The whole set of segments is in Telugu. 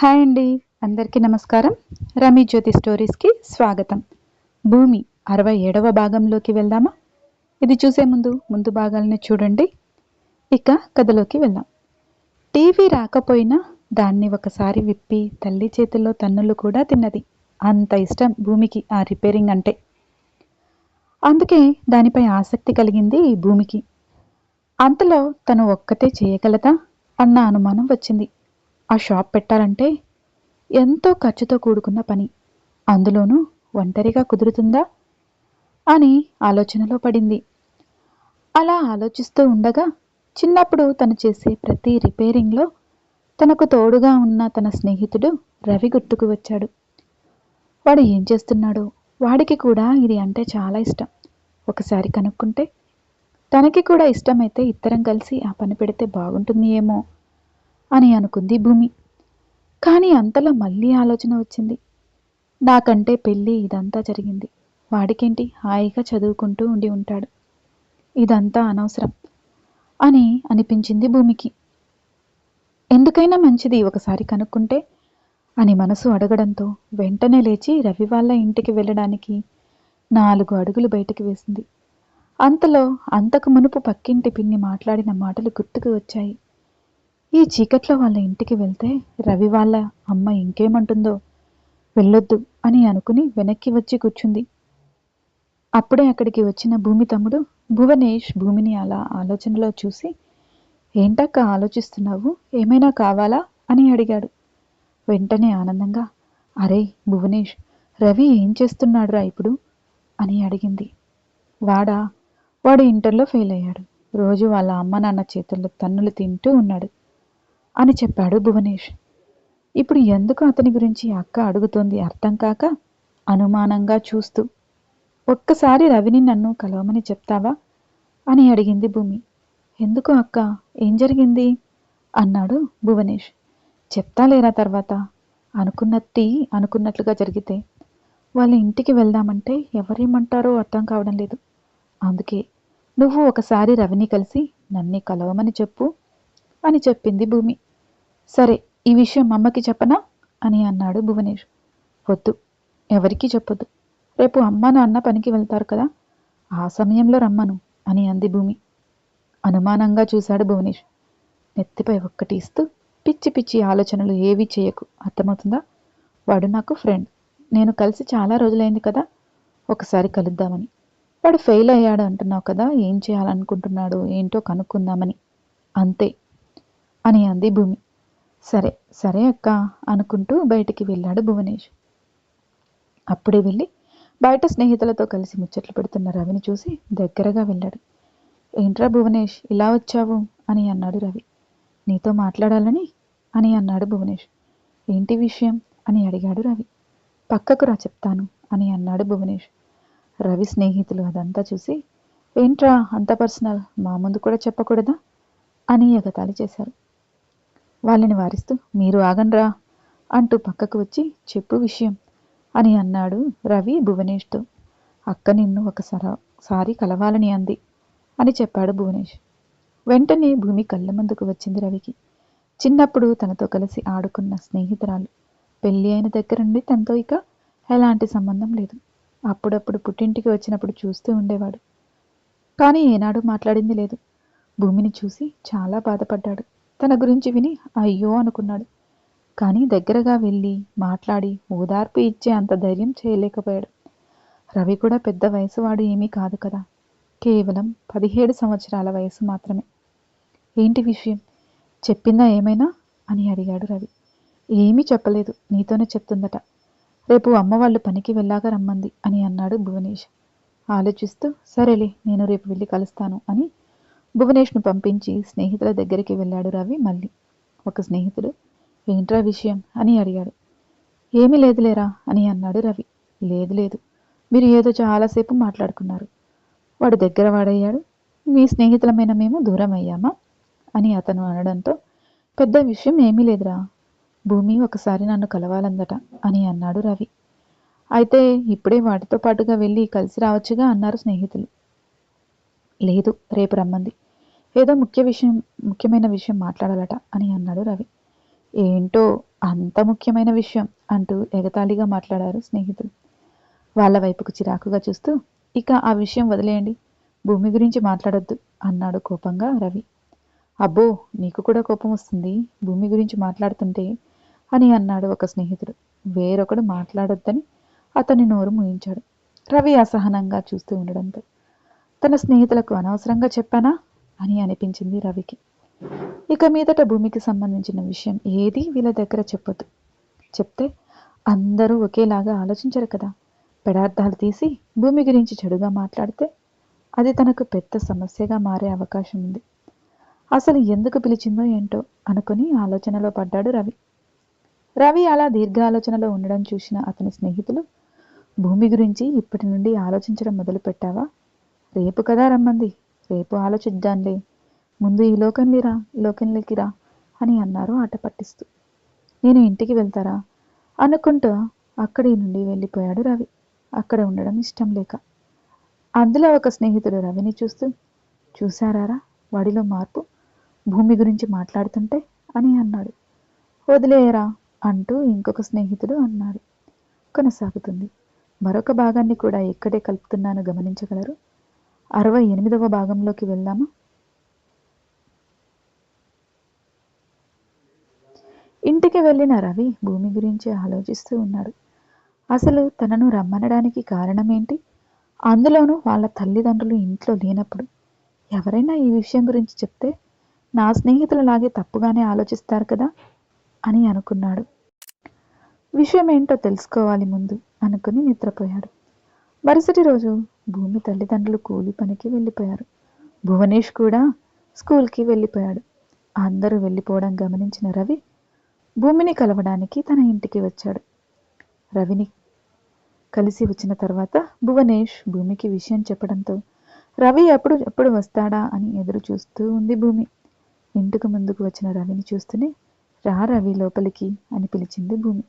హాయ్ అండి. అందరికీ నమస్కారం. రమీ జ్యోతి స్టోరీస్కి స్వాగతం. భూమి అరవై ఏడవ భాగంలోకి వెళ్దామా? ఇది చూసే ముందు ముందు భాగాలని చూడండి. ఇక కథలోకి వెళ్దాం. టీవీ రాకపోయినా దాన్ని ఒకసారి విప్పి తల్లి చేతుల్లో తన్నులు కూడా తిన్నది. అంత ఇష్టం భూమికి ఆ రిపేరింగ్ అంటే. అందుకే దానిపై ఆసక్తి కలిగింది భూమికి. అంతలో తను ఒక్కతే చేయగలదా? అన్న అనుమానం వచ్చింది. ఆ షాప్ పెట్టాలంటే ఎంతో ఖర్చుతో కూడుకున్న పని. అందులోనూ ఒంటరిగా కుదురుతుందా? అని ఆలోచనలో పడింది. అలా ఆలోచిస్తూ ఉండగా చిన్నప్పుడు తను చేసే ప్రతి రిపేరింగ్లో తనకు తోడుగా ఉన్న తన స్నేహితుడు రవి గుర్తుకు వచ్చాడు. వాడు ఏం చేస్తున్నాడో వాడికి కూడా ఇది అంటే చాలా ఇష్టం. ఒకసారి కనుక్కుంటే తనకి కూడా ఇష్టమైతే ఇద్దరం కలిసి ఆ పని పెడితే బాగుంటుంది ఏమో అని అనుకుంది భూమి. కానీ అంతలో మళ్ళీ ఆలోచన వచ్చింది. నాకంటే పెళ్ళి ఇదంతా జరిగింది. వాడికేంటి హాయిగా చదువుకుంటూ ఉండి ఉంటాడు. ఇదంతా అనవసరం అని అనిపించింది భూమికి. ఎందుకైనా మంచిది ఒకసారి కనుక్కుంటే అని మనసు అడగడంతో వెంటనే లేచి రవి వాళ్ళ ఇంటికి వెళ్ళడానికి నాలుగు అడుగులు బయటికి వేసింది. అంతలో అంతకు మునుపు పక్కింటి పిన్ని మాట్లాడిన మాటలు గుర్తుకు వచ్చాయి. ఈ చీకట్లో వాళ్ళ ఇంటికి వెళ్తే రవి వాళ్ళ అమ్మ ఇంకేమంటుందో వెళ్ళొద్దు అని అనుకుని వెనక్కి వచ్చి కూర్చుంది. అప్పుడే అక్కడికి వచ్చిన భూమి తమ్ముడు భువనేష్ భూమిని అలా ఆలోచనలో చూసి ఏంటక్క ఆలోచిస్తున్నావు? ఏమైనా కావాలా? అని అడిగాడు. వెంటనే ఆనందంగా అరే భువనేష్ రవి ఏం చేస్తున్నాడురా ఇప్పుడు? అని అడిగింది. వాడా వాడు ఇంటర్లో ఫెయిల్ అయ్యాడు. రోజు వాళ్ళ అమ్మ నాన్న చేతుల్లో తన్నులు తింటూ ఉన్నాడు. అని చెప్పాడు భువనేష్. ఇప్పుడు ఎందుకు అతని గురించి అక్క అడుగుతోంది అర్థం కాక అనుమానంగా చూస్తూ ఒక్కసారి రవిని నన్ను కలవమని చెప్తావా? అని అడిగింది భూమి. ఎందుకు అక్క? ఏం జరిగింది? అన్నాడు భువనేష్. చెప్తాలేరా తర్వాత? అనుకున్నట్టి అనుకున్నట్లుగా జరిగితే వాళ్ళ ఇంటికి వెళ్దామంటే ఎవరేమంటారో అర్థం కావడం లేదు. అందుకే నువ్వు ఒకసారి రవిని కలిసి నన్ను కలవమని చెప్పు అని చెప్పింది భూమి. సరే ఈ విషయం అమ్మకి చెప్పనా? అని అన్నాడు భువనేష్. వద్దు ఎవరికీ చెప్పొద్దు. రేపు అమ్మ నాన్న పనికి వెళ్తారు కదా ఆ సమయంలో రమ్మను అని అంది భూమి. అనుమానంగా చూశాడు భువనేష్. నెత్తిపై ఒక్కటి ఇస్తూ పిచ్చి పిచ్చి ఆలోచనలు ఏవీ చేయకు. అర్థమవుతుందా? వాడు నాకు ఫ్రెండ్. నేను కలిసి చాలా రోజులైంది కదా ఒకసారి కలుద్దామని. వాడు ఫెయిల్ అయ్యాడు అంటున్నావు కదా ఏం చేయాలనుకుంటున్నాడు ఏంటో కనుక్కుందామని. అంతే అని అంది భూమి. సరే సరే అక్క అనుకుంటూ బయటికి వెళ్ళాడు భువనేష్ అప్పుడే వెళ్ళి బయట స్నేహితులతో కలిసి ముచ్చట్లు పెడుతున్న రవిని చూసి దగ్గరగా వెళ్ళాడు. ఏంట్రా భువనేష్ ఇలా వచ్చావు? అని అన్నాడు రవి. నీతో మాట్లాడాలని? అని అన్నాడు భువనేష్ ఏంటి విషయం? అని అడిగాడు రవి. పక్కకు రా చెప్తాను అని అన్నాడు భువనేష్ రవి స్నేహితులు అదంతా చూసి ఏంట్రా అంత పర్సనల్? మా ముందు కూడా చెప్పకూడదా? అని ఎగతాళి చేశారు. వాళ్ళని వారిస్తూ మీరు ఆగండ్రా అంటూ పక్కకు వచ్చి చెప్పు విషయం అని అన్నాడు రవి భువనేష్తో. అక్క నిన్ను ఒకసారి సారి కలవాలని అంది అని చెప్పాడు భువనేష్. వెంటనే భూమి కళ్ళ ముందుకు వచ్చింది రవికి. చిన్నప్పుడు తనతో కలిసి ఆడుకున్న స్నేహితురాలు. పెళ్ళి అయిన దగ్గర నుండి తనతో ఇక ఎలాంటి సంబంధం లేదు. అప్పుడప్పుడు పుట్టింటికి వచ్చినప్పుడు చూస్తూ ఉండేవాడు. కానీ ఏనాడు మాట్లాడింది లేదు. భూమిని చూసి చాలా బాధపడ్డాడు. తన గురించి విని అయ్యో అనుకున్నాడు. కానీ దగ్గరగా వెళ్ళి మాట్లాడి ఓదార్పు ఇచ్చే అంత ధైర్యం చేయలేకపోయాడు. రవి కూడా పెద్ద వయసు వాడు ఏమీ కాదు కదా. కేవలం పదిహేడు సంవత్సరాల వయసు మాత్రమే. ఏంటి విషయం? చెప్పిందా ఏమైనా? అని అడిగాడు రవి. ఏమీ చెప్పలేదు. నీతోనే చెప్తుందట. రేపు అమ్మ వాళ్ళు పనికి వెళ్ళాక రమ్మంది అని అన్నాడు భువనేష్. ఆలోచిస్తూ సరేలే నేను రేపు వెళ్ళి కలుస్తాను అని భువనేష్ను పంపించి స్నేహితుల దగ్గరికి వెళ్ళాడు రవి మళ్ళీ. ఒక స్నేహితుడు? ఏంట్రా విషయం? అని అడిగాడు. ఏమీ లేదులేరా అని అన్నాడు రవి. లేదు లేదు. మీరు ఏదో చాలాసేపు మాట్లాడుకున్నారు. వాడు దగ్గర వాడయ్యాడు. మీ స్నేహితులమైన మేము దూరం అయ్యామా? అని అతను అనడంతో పెద్ద విషయం ఏమీ లేదురా. భూమి ఒకసారి నన్ను కలవాలందట అని అన్నాడు రవి. అయితే ఇప్పుడే వాటితో పాటుగా వెళ్ళి కలిసి రావచ్చుగా అన్నారు స్నేహితులు. లేదు రేపు రమ్మంది. ఏదో ముఖ్య విషయం ముఖ్యమైన విషయం మాట్లాడాలట అని అన్నాడు రవి. ఏంటో అంత ముఖ్యమైన విషయం అంటూ ఎగతాళిగా మాట్లాడారు స్నేహితులు. వాళ్ళ వైపుకు చిరాకుగా చూస్తూ ఇక ఆ విషయం వదిలేయండి భూమి గురించి మాట్లాడొద్దు అన్నాడు కోపంగా రవి. అబ్బో నీకు కూడా కోపం వస్తుంది భూమి గురించి మాట్లాడుతుంటే అని అన్నాడు ఒక స్నేహితుడు. వేరొకడు మాట్లాడొద్దని అతని నోరు ముయించాడు. రవి అసహనంగా చూస్తూ ఉండడంతో. తన స్నేహితులకు అనవసరంగా చెప్పానా? అని అనిపించింది రవికి. ఇక మీదట భూమికి సంబంధించిన విషయం ఏది వీళ్ళ దగ్గర చెప్పొద్దు. చెప్తే అందరూ ఒకేలాగా ఆలోచించరు కదా. పెడార్థాలు తీసి భూమి గురించి చెడుగా మాట్లాడితే అది తనకు పెద్ద సమస్యగా మారే అవకాశం ఉంది. అసలు ఎందుకు పిలిచిందో ఏంటో అనుకుని ఆలోచనలో పడ్డాడు రవి. రవి అలా దీర్ఘ ఆలోచనలో ఉండడం చూసిన అతని స్నేహితులు భూమి గురించి ఇప్పటి నుండి ఆలోచించడం మొదలుపెట్టావా? రేపు కదా రమ్మంది. రేపు ఆలోచిద్దాంలే. ముందు ఈ లోకంలిరా ఈ లోకంలోకి రా అని అన్నారు ఆట పట్టిస్తూ. నేను ఇంటికి వెళ్తారా? అనుకుంటూ అక్కడి నుండి వెళ్ళిపోయాడు రవి. అక్కడ ఉండడం ఇష్టం లేక. అందులో ఒక స్నేహితుడు రవిని చూస్తూ చూశారారా వాడిలో మార్పు? భూమి గురించి మాట్లాడుతుంటే? అని అన్నాడు. వదిలేయరా అంటూ ఇంకొక స్నేహితుడు అన్నాడు. కొనసాగుతుంది. మరొక భాగాన్ని కూడా ఎక్కడే కలుపుతున్నాను. గమనించగలరు? అరవై ఎనిమిదవ భాగంలోకి వెళ్దామా? ఇంటికి వెళ్ళిన రవి భూమి గురించి ఆలోచిస్తూ ఉన్నాడు. అసలు తనను రమ్మనడానికి కారణమేంటి? అందులోనూ వాళ్ళ తల్లిదండ్రులు ఇంట్లో లేనప్పుడు ఎవరైనా ఈ విషయం గురించి చెప్తే నా స్నేహితులలాగే తప్పుగానే ఆలోచిస్తారు కదా? అని అనుకున్నాడు. విషయం ఏంటో తెలుసుకోవాలి ముందు అనుకుని నిద్రపోయాడు. మరుసటి రోజు భూమి తల్లిదండ్రులు కూలి పనికి వెళ్ళిపోయారు. భువనేష్ కూడా స్కూల్కి వెళ్ళిపోయాడు. అందరూ వెళ్ళిపోవడం గమనించిన రవి భూమిని కలవడానికి తన ఇంటికి వచ్చాడు. రవిని కలిసి వచ్చిన తర్వాత భువనేష్ భూమికి విషయం చెప్పడంతో రవి ఎప్పుడు ఎప్పుడు వస్తాడా? అని ఎదురు చూస్తూ ఉంది భూమి. ఇంటికి ముందుకు వచ్చిన రవిని చూస్తూనే రా రవి లోపలికి అని పిలిచింది భూమి.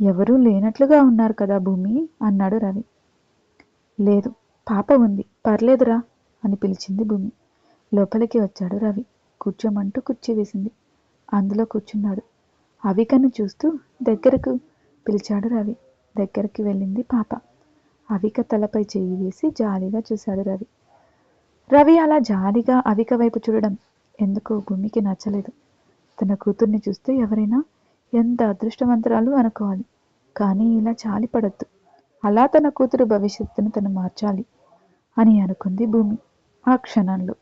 ఎవరూ లేనట్లుగా ఉన్నారు కదా భూమి అన్నాడు రవి. లేదు పాప ఉంది పర్లేదురా అని పిలిచింది భూమి. లోపలికి వచ్చాడు రవి. కూర్చోమంటూ కుర్చీ వేసింది. అందులో కూర్చున్నాడు. అవికను చూస్తూ దగ్గరకు పిలిచాడు రవి. దగ్గరికి వెళ్ళింది పాప. అవిక తలపై చేయి వేసి జాలిగా చూశాడు రవి. రవి అలా జాలిగా అవిక వైపు చూడడం ఎందుకో భూమికి నచ్చలేదు. తన కూతుర్ని చూస్తే ఎవరైనా ఎంత అదృష్టవంతరాలు అనుకోవాలి. కానీ ఇలా చాలిపడద్దు అలా తన కూతురు భవిష్యత్తును తను మార్చాలి అని అనుకుంది భూమి ఆ క్షణంలో.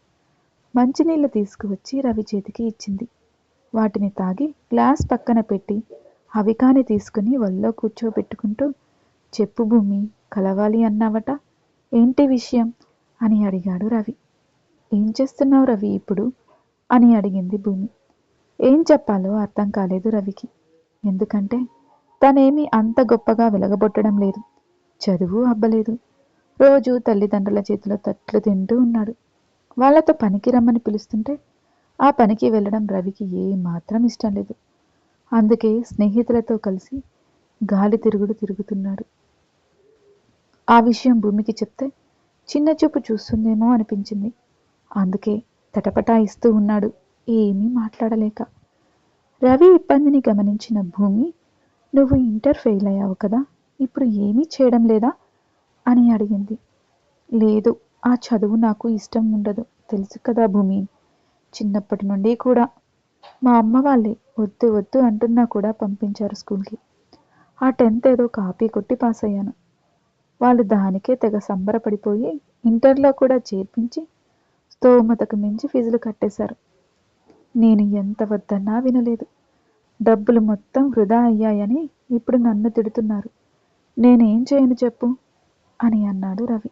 మంచినీళ్ళు తీసుకువచ్చి రవి చేతికి ఇచ్చింది. వాటిని తాగి గ్లాస్ పక్కన పెట్టి అవికాని తీసుకుని వల్లో కూర్చోబెట్టుకుంటూ చెప్పు భూమి కలవాలి అన్నావట? ఏంటి విషయం? అని అడిగాడు రవి. ఏం చేస్తున్నావు రవి ఇప్పుడు? అని అడిగింది భూమి. ఏం చెప్పాలో అర్థం కాలేదు రవికి. ఎందుకంటే తనేమీ అంత గొప్పగా వెలగబొట్టడం లేదు. చదువు అబ్బలేదు. రోజు తల్లిదండ్రుల చేతిలో తట్లు తింటూ ఉన్నాడు. వాళ్ళతో పనికి రమ్మని పిలుస్తుంటే ఆ పనికి వెళ్ళడం రవికి ఏ మాత్రం ఇష్టం లేదు. అందుకే స్నేహితులతో కలిసి గాలి తిరుగుడు తిరుగుతున్నాడు. ఆ విషయం భూమికి చెప్తే చిన్న చూపు చూస్తుందేమో అనిపించింది. అందుకే తటపటాయిస్తూ ఉన్నాడు. ఏమీ మాట్లాడలేక. రవి ఇబ్బందిని గమనించిన భూమి నువ్వు ఇంటర్ ఫెయిల్ అయ్యావు కదా ఇప్పుడు ఏమీ చేయడం లేదా? అని అడిగింది. లేదు ఆ చదువు నాకు ఇష్టం ఉండదు తెలుసు కదా భూమి. చిన్నప్పటి నుండి కూడా. మా అమ్మ వాళ్ళే వద్దు వద్దు అంటున్నా కూడా పంపించారు స్కూల్కి. ఆ టెన్త్ ఏదో కాపీ కొట్టి పాస్ అయ్యాను. వాళ్ళు దానికే తెగ సంబరపడిపోయి ఇంటర్లో కూడా చేర్పించి స్తోమతకు మించి ఫీజులు కట్టేశారు. నేను ఎంత వద్దన్నా వినలేదు. డబ్బులు మొత్తం వృధా అయ్యాయని ఇప్పుడు నన్ను తిడుతున్నారు. నేనేం చేయను చెప్పు అని అన్నాడు రవి.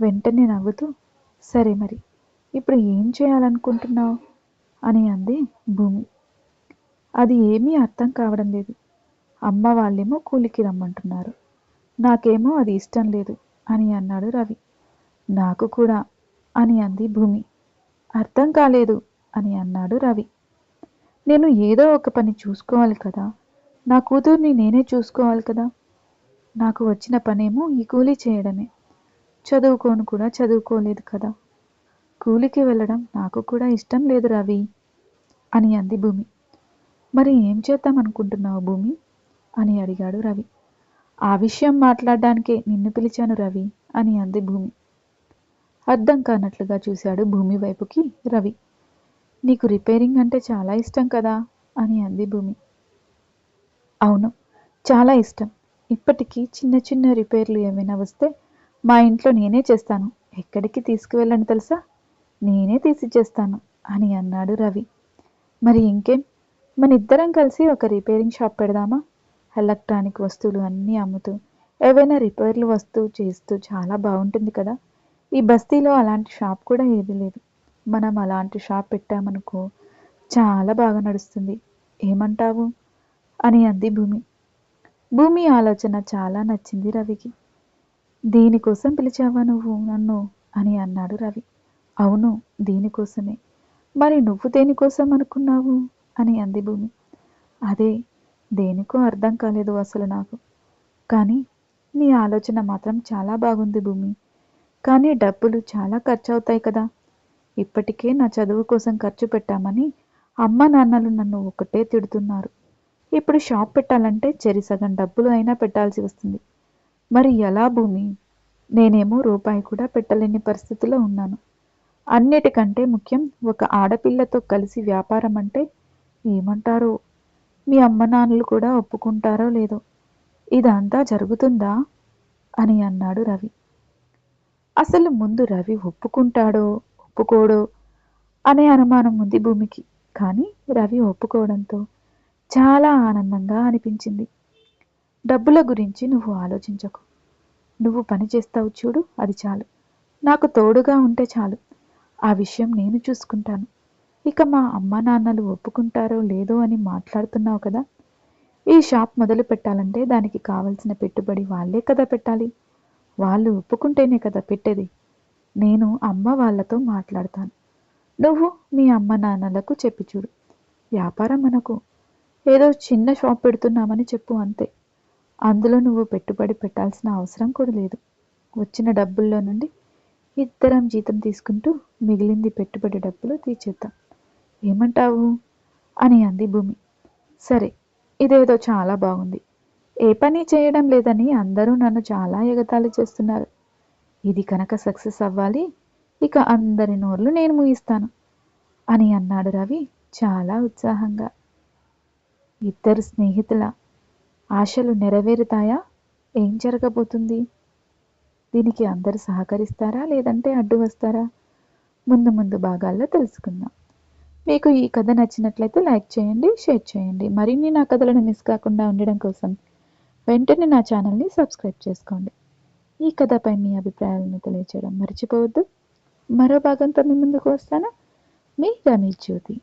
వెంటనే నవ్వుతూ సరే మరి ఇప్పుడు ఏం చేయాలనుకుంటున్నావు? అని అంది భూమి. అది ఏమీ అర్థం కావడం లేదు. అమ్మ వాళ్ళేమో కూలికి రమ్మంటున్నారు. నాకేమో అది ఇష్టం లేదు అని అన్నాడు రవి. నాకు కూడా అని అంది భూమి. అర్థం కాలేదు అని అన్నాడు రవి. నేను ఏదో ఒక పని చూసుకోవాలి కదా. నా కూతుర్ని నేనే చూసుకోవాలి కదా. నాకు వచ్చిన పనేమో ఈ కూలీ చేయడమే. చదువుకోను కూడా చదువుకోలేదు కదా. కూలికి వెళ్ళడం నాకు కూడా ఇష్టం లేదు రవి అని అంది భూమి. మరి ఏం చేద్దాం అనుకుంటున్నావు భూమి? అని అడిగాడు రవి. ఆ విషయం మాట్లాడడానికే నిన్ను పిలిచాను రవి అని అంది భూమి. అర్థం కానట్లుగా చూశాడు భూమి వైపుకి రవి. నీకు రిపేరింగ్ అంటే చాలా ఇష్టం కదా అని అంది భూమి. అవును చాలా ఇష్టం. ఇప్పటికీ చిన్న చిన్న రిపేర్లు ఏమైనా వస్తే మా ఇంట్లో నేనే చేస్తాను. ఎక్కడికి తీసుకువెళ్ళను తెలుసా? నేనే తీసి చేస్తాను అని అన్నాడు రవి. మరి ఇంకేం? మన ఇద్దరం కలిసి ఒక రిపేరింగ్ షాప్ పెడదామా? ఎలక్ట్రానిక్ వస్తువులు అన్నీ అమ్ముతూ ఏవైనా రిపేర్లు వస్తూ చేస్తూ చాలా బాగుంటుంది కదా? ఈ బస్తీలో అలాంటి షాప్ కూడా ఏది లేదు. మనం అలాంటి షాప్ పెట్టామనుకో చాలా బాగా నడుస్తుంది. ఏమంటావు? అని అంది భూమి. భూమి ఆలోచన చాలా నచ్చింది రవికి. దీనికోసం పిలిచావా నువ్వు నన్ను? అని అన్నాడు రవి. అవును దీనికోసమే. మరి నువ్వు దేనికోసం అనుకున్నావు? అని అంది భూమి. అదే దేనికో అర్థం కాలేదు అసలు నాకు. కానీ నీ ఆలోచన మాత్రం చాలా బాగుంది భూమి. కానీ డబ్బులు చాలా ఖర్చు అవుతాయి కదా. ఇప్పటికే నా చదువు కోసం ఖర్చు పెట్టామని అమ్మ నాన్నలు నన్ను ఒకటే తిడుతున్నారు. ఇప్పుడు షాప్ పెట్టాలంటే చెరి సగం డబ్బులు అయినా పెట్టాల్సి వస్తుంది. మరి ఎలా భూమి? నేనేమో రూపాయి కూడా పెట్టలేని పరిస్థితిలో ఉన్నాను. అన్నిటికంటే ముఖ్యం ఒక ఆడపిల్లతో కలిసి వ్యాపారం అంటే ఏమంటారో? మీ అమ్మ నాన్నలు కూడా ఒప్పుకుంటారో లేదో? ఇదంతా జరుగుతుందా? అని అన్నాడు రవి. అసలు ముందు రవి ఒప్పుకుంటాడో ఒప్పుకోడో అనే అనుమానం ఉంది భూమికి. కానీ రవి ఒప్పుకోవడంతో చాలా ఆనందంగా అనిపించింది. డబ్బుల గురించి నువ్వు ఆలోచించకు. నువ్వు పని చేస్తావు చూడు అది చాలు. నాకు తోడుగా ఉంటే చాలు. ఆ విషయం నేను చూసుకుంటాను. ఇక మా అమ్మ నాన్నలు ఒప్పుకుంటారో లేదో అని మాట్లాడుతున్నావు కదా? ఈ షాప్ మొదలు పెట్టాలంటే దానికి కావలసిన పెట్టుబడి వాళ్ళే కదా పెట్టాలి? వాళ్ళు ఒప్పుకుంటేనే కదా పెట్టేది. నేను అమ్మ వాళ్ళతో మాట్లాడతాను. నువ్వు మీ అమ్మ నాన్నలకు చెప్పి చూడు. వ్యాపారం మనకు ఏదో చిన్న షాప్ పెడుతున్నామని చెప్పు అంతే. అందులో నువ్వు పెట్టుబడి పెట్టాల్సిన అవసరం కూడా లేదు. వచ్చిన డబ్బుల్లో నుండి ఇద్దరం జీతం తీసుకుంటూ మిగిలింది పెట్టుబడి డబ్బులు తీర్చేద్దాం. ఏమంటావు? అని అంది భూమి. సరే ఇదేదో చాలా బాగుంది. ఏ పని చేయడం లేదని అందరూ నన్ను చాలా ఎగతాళి చేస్తున్నారు. ఇది కనుక సక్సెస్ అవ్వాలి ఇక అందరి నోర్లు నేను ముగిస్తాను అని అన్నాడు రవి చాలా ఉత్సాహంగా. ఇద్దరు స్నేహితుల ఆశలు నెరవేరుతాయా? ఏం జరగబోతుంది? దీనికి అందరు సహకరిస్తారా? లేదంటే అడ్డు వస్తారా? ముందు ముందు భాగాల్లో తెలుసుకుందాం. మీకు ఈ కథ నచ్చినట్లయితే లైక్ చేయండి షేర్ చేయండి. మరిన్ని నా కథలను మిస్ కాకుండా ఉండడం కోసం వెంటనే నా ఛానల్ని సబ్స్క్రైబ్ చేసుకోండి. ఈ కథపై మీ అభిప్రాయాలను తెలియచేయడం మర్చిపోవద్దు. మరో భాగంతో మీ ముందుకు వస్తాను. మీ రమేష్ జ్యోతి.